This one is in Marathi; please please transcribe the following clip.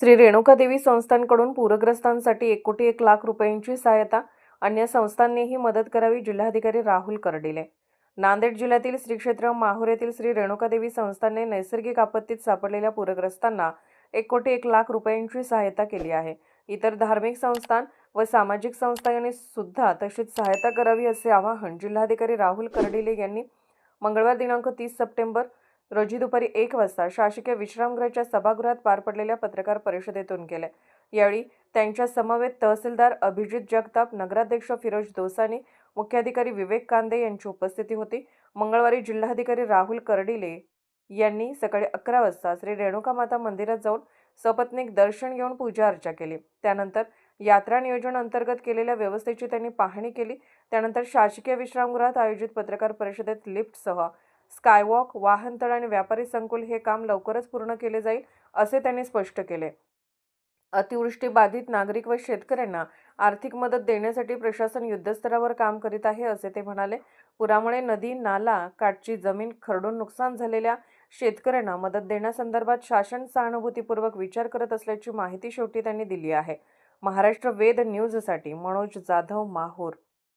श्री रेणुकादेवी संस्थांकडून पूरग्रस्तांसाठी एक कोटी एक लाख रुपयांची सहायता अन्य संस्थांनीही मदत करावी जिल्हाधिकारी राहुल कर्डिले. नांदेड जिल्ह्यातील श्री क्षेत्र माहूर येथील श्री रेणुकादेवी संस्थांनी नैसर्गिक आपत्तीत सापडलेल्या पूरग्रस्तांना एक कोटी एक लाख रुपयांची सहायता केली आहे. इतर धार्मिक संस्थान व सामाजिक संस्था यांनी सुद्धा तशीच सहायता करावी असे आवाहन जिल्हाधिकारी राहुल कर्डिले यांनी मंगळवार दिनांक तीस सप्टेंबर रोजी दुपारी एक वाजता शासकीय विश्रामगृहाच्या सभागृहात पार पडलेल्या पत्रकार परिषदेतून केले यावेळी त्यांच्या समवेत तहसीलदार अभिजित जगताप नगराध्यक्ष फिरोज दोसानी मुख्याधिकारी विवेक कांदे यांची उपस्थिती होती. मंगळवारी जिल्हाधिकारी राहुल कर्डिले यांनी सकाळी अकरा वाजता श्री रेणुका माता मंदिरात जाऊन सपत्नीक दर्शन घेऊन पूजा अर्चा केली. त्यानंतर यात्रा नियोजन अंतर्गत केलेल्या व्यवस्थेची त्यांनी पाहणी केली. त्यानंतर शासकीय विश्रामगृहात आयोजित पत्रकार परिषदेत लिफ्टसह स्कायवॉक वाहनतळ आणि व्यापारी संकुल हे काम लवकरच पूर्ण केले जाईल असे त्यांनी स्पष्ट केले. अतिवृष्टी बाधित नागरिक व शेतकऱ्यांना आर्थिक मदत देण्यासाठी प्रशासन युद्धस्तरावर काम करीत आहे असे ते म्हणाले. पुरामुळे नदी नाला काठची जमीन खरडून नुकसान झालेल्या शेतकऱ्यांना मदत देण्यासंदर्भात शासन सहानुभूतीपूर्वक विचार करत असल्याची माहिती शेवटी त्यांनी दिली आहे. महाराष्ट्र वेद न्यूजसाठी मनोज जाधव माहूर.